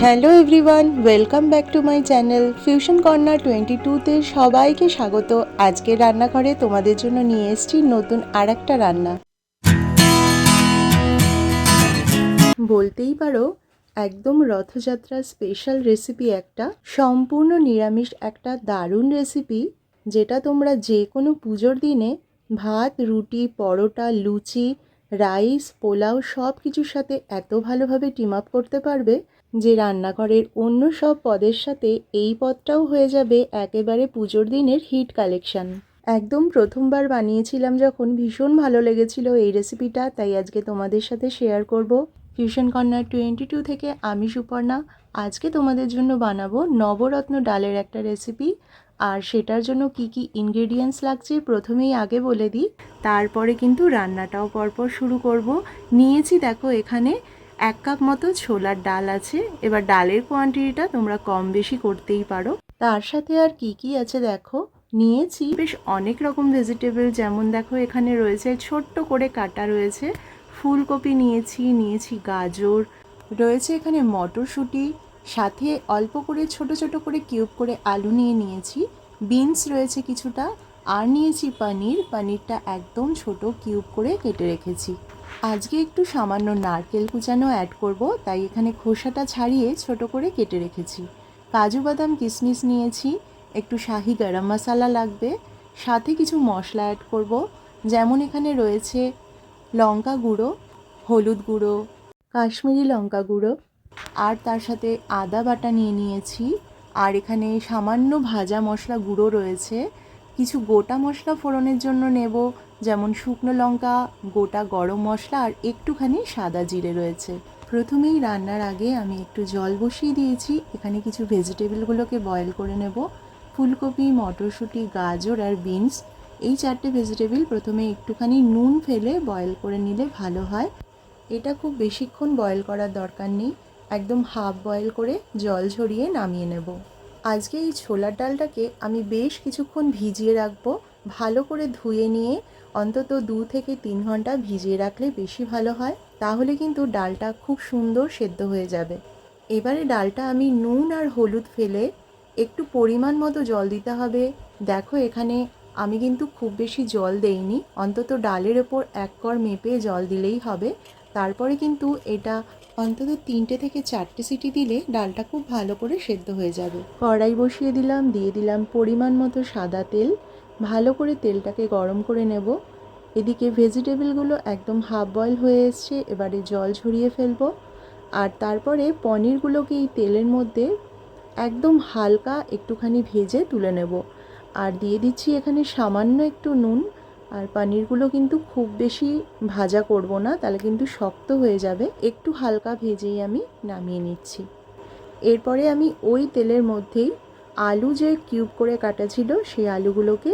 Hello everyone welcome back to my channel fusion corner twenty টুতে সবাইকে স্বাগত। আজকের রান্নাঘরে তোমাদের জন্য নিয়ে এসেছি নতুন আর একটা রান্না। বলতেই পারো, একদম রথযাত্রা স্পেশাল রেসিপি একটা, সম্পূর্ণ নিরামিষ একটা দারুণ রেসিপি যেটা তোমরা যে কোনো পুজোর দিনে ভাত, রুটি, পরোটা, লুচি রাইস, পোলাও সব কিছুর সাথে এত ভালোভাবে টিম আপ করতে পারবে যে রান্নাঘরের অন্য সব পদের সাথে এই পদটাও হয়ে যাবে একেবারে পুজোর দিনের হিট কালেকশন একদম প্রথমবার বানিয়েছিলাম যখন ভীষণ ভালো লেগেছিল এই রেসিপিটা তাই আজকে তোমাদের সাথে শেয়ার করব। ফিউশন কর্নার টোয়েন্টি টু থেকে আমি সুপর্ণা। আজকে তোমাদের জন্য বানাবো নবরত্ন ডালের একটা রেসিপি আর সেটার জন্য কি কি ইনগ্রেডিয়েন্টস লাগছে প্রথমেই আগে বলে দিই। তারপরে কিন্তু রান্নাটাও পরপর শুরু করব। নিয়েছি দেখো এখানে এক কাপ মতো ছোলার ডাল আছে। এবার ডালের কোয়ান্টিটিটা তোমরা কম বেশি করতেই পারো। তার সাথে আর কি কি আছে দেখো? নিয়েছি বেশ অনেক রকম ভেজিটেবল যেমন দেখো এখানে রয়েছে ছোট্ট করে কাটা রয়েছে। ফুলকপি নিয়েছি নিয়েছি গাজর। রয়েছে এখানে মটরশুঁটি। সাথে অল্প করে, ছোট ছোট করে কিউব করে আলু নিয়ে নিয়েছি। বিনস রয়েছে কিছুটা। আর নিয়েছি পনির। পনিরটা একদম ছোট, কিউব করে কেটে রেখেছি। আজকে একটু সামান্য নারকেল কুচানো অ্যাড করব, তাই এখানে খোসাটা ছাড়িয়ে ছোট করে কেটে রেখেছি। কাজু বাদাম কিশমিশ নিয়েছি, একটু শাহি গরম মশলা লাগবে। সাথে কিছু মশলা অ্যাড করব, যেমন এখানে রয়েছে লঙ্কা গুঁড়ো, হলুদ গুঁড়ো, কাশ্মীরি লঙ্কা গুঁড়ো, আর তার সাথে আদা বাটা নিয়ে নিয়েছি। আর এখানে সামান্য ভাজা মশলা গুঁড়ো রয়েছে কিছু গোটা মশলা ফোড়নের জন্য নেব, যেমন শুকনো লঙ্কা, গোটা গরম মশলা আর একটুখানি সাদা জিরে রয়েছে। প্রথমেই রান্নার আগে আমি একটু জল বসিয়ে দিয়েছি। এখানে কিছু ভেজিটেবলগুলোকে বয়েল করে নেব। ফুলকপি, মটরশুঁটি, গাজর আর বিনস, এই চারটে ভেজিটেবল প্রথমে একটুখানি নুন ফেলে বয়েল করে নিলে ভালো হয়। এটা খুব বেশিক্ষণ বয়েল করার দরকার নেই। একদম হাফ বয়েল করে জল ঝরিয়ে নামিয়ে নেব। আজকে এই ছোলার ডালটাকে আমি বেশ কিছুক্ষণ ভিজিয়ে রাখব। ভালো করে ধুয়ে নিয়ে অন্তত দু থেকে তিন ঘণ্টা ভিজিয়ে রাখলে বেশি ভালো হয়। তাহলে কিন্তু ডালটা খুব সুন্দর সেদ্ধ হয়ে যাবে। এবারে ডালটা আমি নুন আর হলুদ ফেলে একটু পরিমাণ মতো জল দিতে হবে। দেখো এখানে আমি কিন্তু খুব বেশি জল দেইনি। অন্তত ডালের ওপর এক কর মেপে জল দিলেই হবে। তারপরে কিন্তু এটা অন্তত তিনটে থেকে চারটে সিটি দিলে ডালটা খুব ভালো করে সেদ্ধ হয়ে যাবে। কড়াই বসিয়ে দিলাম, দিয়ে দিলাম পরিমাণ মতো সাদা তেল। ভালো করে তেলটাকে গরম করে নেব। এদিকে ভেজিটেবলগুলো একদম হাফ বয়েল হয়ে এসছে, এবারে জল ঝরিয়ে ফেলব। আর তারপরে পনিরগুলোকে এই তেলের মধ্যে একদম হালকা একটুখানি ভেজে তুলে নেব। আর দিয়ে দিচ্ছি এখানে সামান্য একটু নুন। আর পনিরগুলো কিন্তু খুব বেশি ভাজা করব না, তাহলে কিন্তু শক্ত হয়ে যাবে। একটু হালকা ভেজেই আমি নামিয়ে নিচ্ছি। এরপরে আমি ওই তেলের মধ্যেই আলু যে কিউব করে কাটা ছিল, সেই আলুগুলোকে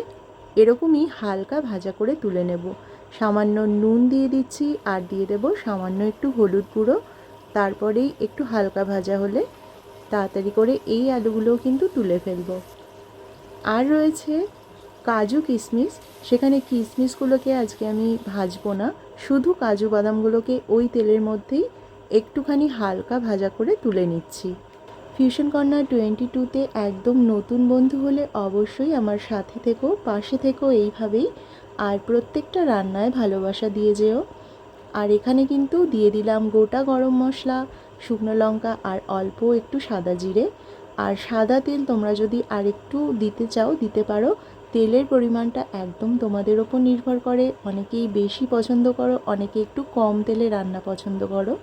এরকমই হালকা ভাজা করে তুলে নেব। সামান্য নুন দিয়ে দিচ্ছি আর দিয়ে দেব সামান্য একটু হলুদ গুঁড়ো। তারপরেই একটু হালকা ভাজা হলে তাড়াতাড়ি করে এই আলুগুলোও কিন্তু তুলে ফেলব। আর রয়েছে কাজু কিশমিশ সেখানে কিশমিশগুলোকে আজকে আমি ভাজবো না। শুধু কাজু বাদামগুলোকে ওই তেলের মধ্যেই একটুখানি হালকা ভাজা করে তুলে নিচ্ছি। ফিউশন কর্নার টোয়েন্টি টুতে একদম নতুন বন্ধু হলে অবশ্যই আমার সাথে থেকো, পাশে থেকো এইভাবেই। আর প্রত্যেকটা রান্নায় ভালোবাসা দিয়ে যেও। আর এখানে কিন্তু দিয়ে দিলাম গোটা গরম মশলা, শুকনো লঙ্কা আর অল্প একটু সাদা জিরে। আর সাদা তেল তোমরা যদি আর একটু দিতে চাও, দিতে পারো। তেলের পরিমাণটা একদম তোমাদের ওপর নির্ভর করে। অনেকেই বেশি পছন্দ করো, অনেকে একটু কম তেলে রান্না পছন্দ করো।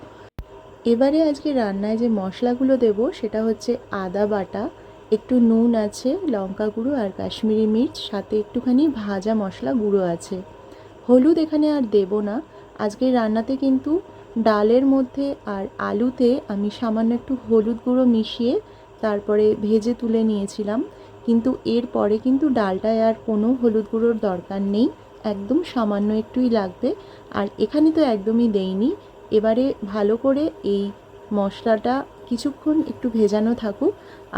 এবারে আজকে রান্নায় যে মশলাগুলো দেব, সেটা হচ্ছে আদা বাটা, একটু নুন আছে, লঙ্কা গুঁড়ো আর কাশ্মীরি মির্চ, সাথে একটুখানি ভাজা মশলা গুঁড়ো আছে। হলুদ এখানে আর দেব না। আজকের রান্নাতে কিন্তু ডালের মধ্যে আর আলুতে আমি সামান্য একটু হলুদ গুঁড়ো মিশিয়ে তারপরে ভেজে তুলে নিয়েছিলাম। কিন্তু এরপরে কিন্তু ডালটায় আর কোনো হলুদ গুঁড়োর দরকার নেই, একদম সামান্য একটুই লাগবে। আর এখানে তো একদমই দেইনি। এবারে ভালো করে এই মশলাটা কিছুক্ষণ একটু ভেজানো থাকুক।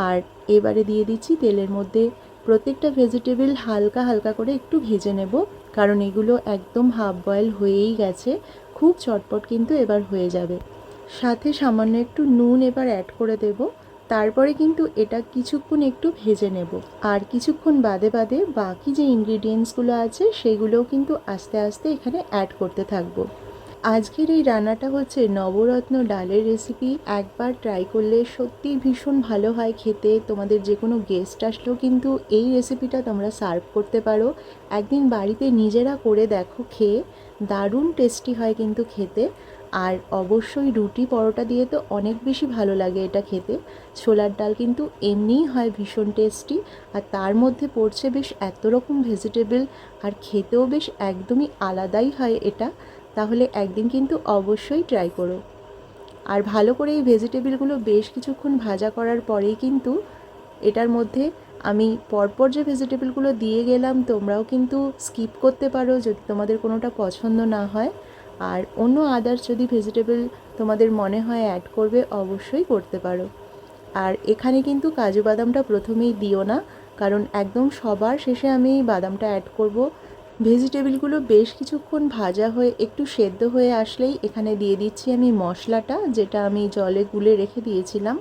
আর এবারে দিয়ে দিচ্ছি তেলের মধ্যে প্রত্যেকটা ভেজিটেবল হালকা হালকা করে একটু ভেজে নেব, কারণ এগুলো একদম হাফ বয়েল হয়েই গেছে। খুব চটপট কিন্তু এবার হয়ে যাবে। সাথে সামান্য একটু নুন এবার অ্যাড করে দেব। তারপরে কিন্তু এটা কিছুক্ষণ একটু ভেজে নেব। আর কিছুক্ষণ বাদে বাদে বাকি যে ইনগ্রিডিয়েন্টসগুলো আছে, সেগুলোও কিন্তু আস্তে আস্তে এখানে অ্যাড করতে থাকব। আজকের এই রান্নাটা হচ্ছে নবরত্ন ডালের রেসিপি একবার ট্রাই করলে সত্যিই ভীষণ ভালো হয় খেতে। তোমাদের যে কোনো গেস্ট আসলেও কিন্তু এই রেসিপিটা তোমরা সার্ভ করতে পারো। একদিন বাড়িতে নিজেরা করে দেখো খেয়ে। দারুণ টেস্টি হয় কিন্তু খেতে। আর অবশ্যই রুটি পরোটা দিয়ে তো অনেক বেশি ভালো লাগে এটা খেতে। ছোলার ডাল কিন্তু এমনিই হয় ভীষণ টেস্টি আর তার মধ্যে পড়ছে বেশ এত রকম ভেজিটেবল আর খেতেও বেশ একদমই আলাদাই হয় এটা। তাহলে একদিন কিন্তু অবশ্যই ট্রাই করো। আর ভালো করে এই ভেজিটেবলগুলো বেশ কিছুক্ষণ ভাজা করার পরেই কিন্তু এটার মধ্যে আমি পরপর যে ভেজিটেবলগুলো দিয়ে গেলাম তোমরাও কিন্তু স্কিপ করতে পারো যদি তোমাদের কোনোটা পছন্দ না হয়। আর অন্য আদার্স যদি ভেজিটেবল তোমাদের মনে হয় অ্যাড করবে, অবশ্যই করতে পারো। আর এখানে কিন্তু কাজু বাদামটা প্রথমেই দিও না, কারণ একদম সবার শেষে আমি বাদামটা অ্যাড করব। ভেজিটেবলগুলো বেশ কিছুক্ষণ ভাজা হয়ে, একটু সেদ্ধ হয়ে আসলেই এখানে দিয়ে দিচ্ছি আমি মশলাটা, যেটা আমি জলে গুলে রেখে দিয়েছিলাম।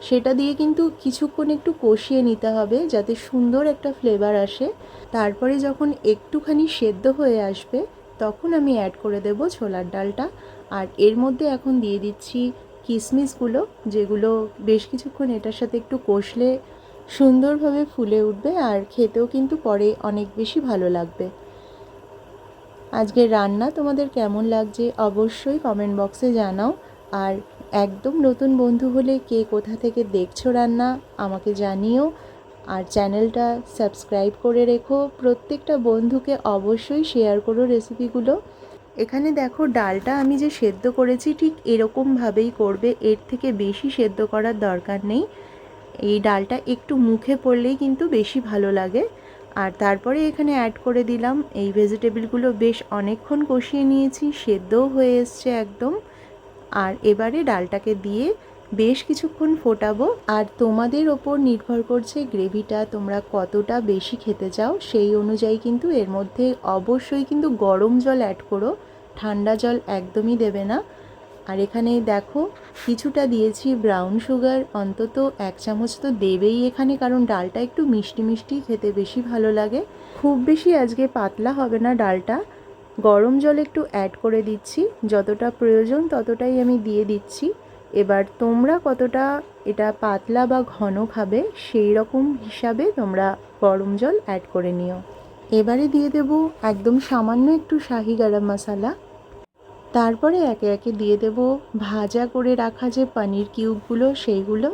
সেটা দিয়ে কিন্তু কিছুক্ষণ একটু কষিয়ে নিতে হবে, যাতে সুন্দর একটা ফ্লেভার আসে। তারপরে যখন একটুখানি সেদ্ধ হয়ে আসবে তখন আমি অ্যাড করে দেব ছোলার ডালটা। আর এর মধ্যে এখন দিয়ে দিচ্ছি কিশমিশগুলো যেগুলো বেশ কিছুক্ষণ এটার সাথে একটু কষলে সুন্দরভাবে ফুলে উঠবে আর খেতেও কিন্তু পরে অনেক বেশি ভালো লাগবে। আজকের রান্না তোমাদের কেমন লাগছে অবশ্যই কমেন্ট বক্সে জানাও। আর একদম নতুন বন্ধু হলে কে কোথা থেকে দেখছ রান্না, আমাকে জানিও। আর চ্যানেলটা সাবস্ক্রাইব করে রেখো। প্রত্যেকটা বন্ধুকে অবশ্যই শেয়ার করো রেসিপিগুলো এখানে দেখো ডালটা আমি যে সেদ্ধ করেছি ঠিক এরকমভাবেই করবে, এর থেকে বেশি সেদ্ধ করার দরকার নেই। এই ডালটা একটু মুখে পড়লেই কিন্তু বেশি ভালো লাগে। আর তারপরে এখানে অ্যাড করে দিলাম, এই ভেজিটেবলগুলো বেশ অনেকক্ষণ কষিয়ে নিয়েছি, সেদ্ধও হয়ে এসছে একদম। আর এবারে ডালটাকে দিয়ে বেশ কিছুক্ষণ ফোটাবো। আর তোমাদের ওপর নির্ভর করছে গ্রেভিটা তোমরা কতটা বেশি খেতে চাও, সেই অনুযায়ী কিন্তু এর মধ্যে অবশ্যই কিন্তু গরম জল অ্যাড করো। ঠান্ডা জল একদমই দেবে না। আর এখানে দেখো, কিছুটা দিয়েছি ব্রাউন সুগার অন্তত এক চামচ তো দেবেই এখানে, কারণ ডালটা একটু মিষ্টি মিষ্টি খেতে বেশি ভালো লাগে। খুব বেশি আজকে পাতলা হবে না ডালটা। গরম জল একটু অ্যাড করে দিচ্ছি, যতটা প্রয়োজন ততটাই আমি দিয়ে দিচ্ছি। এবার তোমরা কতটা এটা পাতলা বা ঘন খাবে, সেই রকম হিসাবে তোমরা গরম জল অ্যাড করে নিও। এবারে দিয়ে দেব একদম সামান্য একটু শাহি গরম মশলা। তারপরে একে একে দিয়ে দেব ভাজা করে রাখা যে পনির কিউবগুলো, সেইগুলো।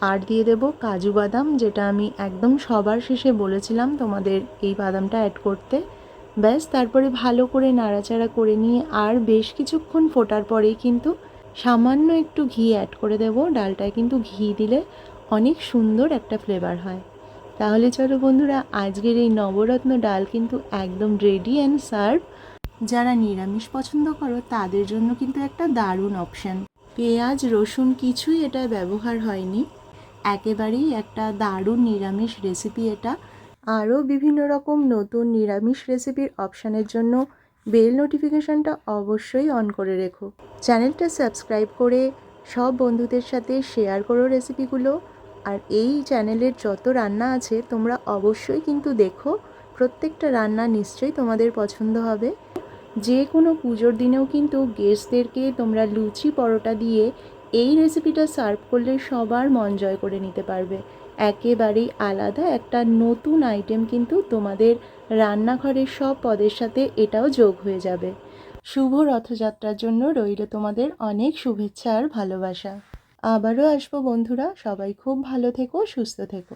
আর দিয়ে দেব কাজু বাদাম, যেটা আমি একদম সবার শেষে বলেছিলাম তোমাদের এই বাদামটা অ্যাড করতে। ব্যাস, তারপরে ভালো করে নাড়াচাড়া করে নিয়ে আর বেশ কিছুক্ষণ ফোটার পরেই কিন্তু সামান্য একটু ঘি অ্যাড করে দেব। ডালটায় কিন্তু ঘি দিলে অনেক সুন্দর একটা ফ্লেভার হয়। তাহলে চলো বন্ধুরা, আজকের এই নবরত্ন ডাল কিন্তু একদম রেডি অ্যান্ড সার্ভ যারা নিরামিষ পছন্দ করো, তাদের জন্য কিন্তু একটা দারুণ অপশান পেঁয়াজ, রসুন কিছুই এটা ব্যবহার হয়নি। একেবারেই একটা দারুণ নিরামিষ রেসিপি এটা। আরও বিভিন্ন রকম নতুন নিরামিষ রেসিপির অপশানের জন্য বেল নোটিফিকেশানটা অবশ্যই অন করে রেখো। চ্যানেলটা সাবস্ক্রাইব করে সব বন্ধুদের সাথে শেয়ার করো রেসিপিগুলো। আর এই চ্যানেলের যত রান্না আছে, তোমরা অবশ্যই কিন্তু দেখো। প্রত্যেকটা রান্না নিশ্চয়ই তোমাদের পছন্দ হবে। যে কোনো পুজোর দিনেও কিন্তু গেস্টদেরকে তোমরা লুচি, পরোটা দিয়ে এই রেসিপিটা সার্ভ করলে সবার মন জয় করে নিতে পারবে। একেবারেই আলাদা একটা নতুন আইটেম কিন্তু তোমাদের রান্নাঘরের সব পদের সাথে এটাও যোগ হয়ে যাবে। শুভ রথযাত্রার জন্য রইল তোমাদের অনেক শুভেচ্ছা আর ভালোবাসা। আবারও আসব বন্ধুরা, সবাই খুব ভালো থেকো, সুস্থ থেকো।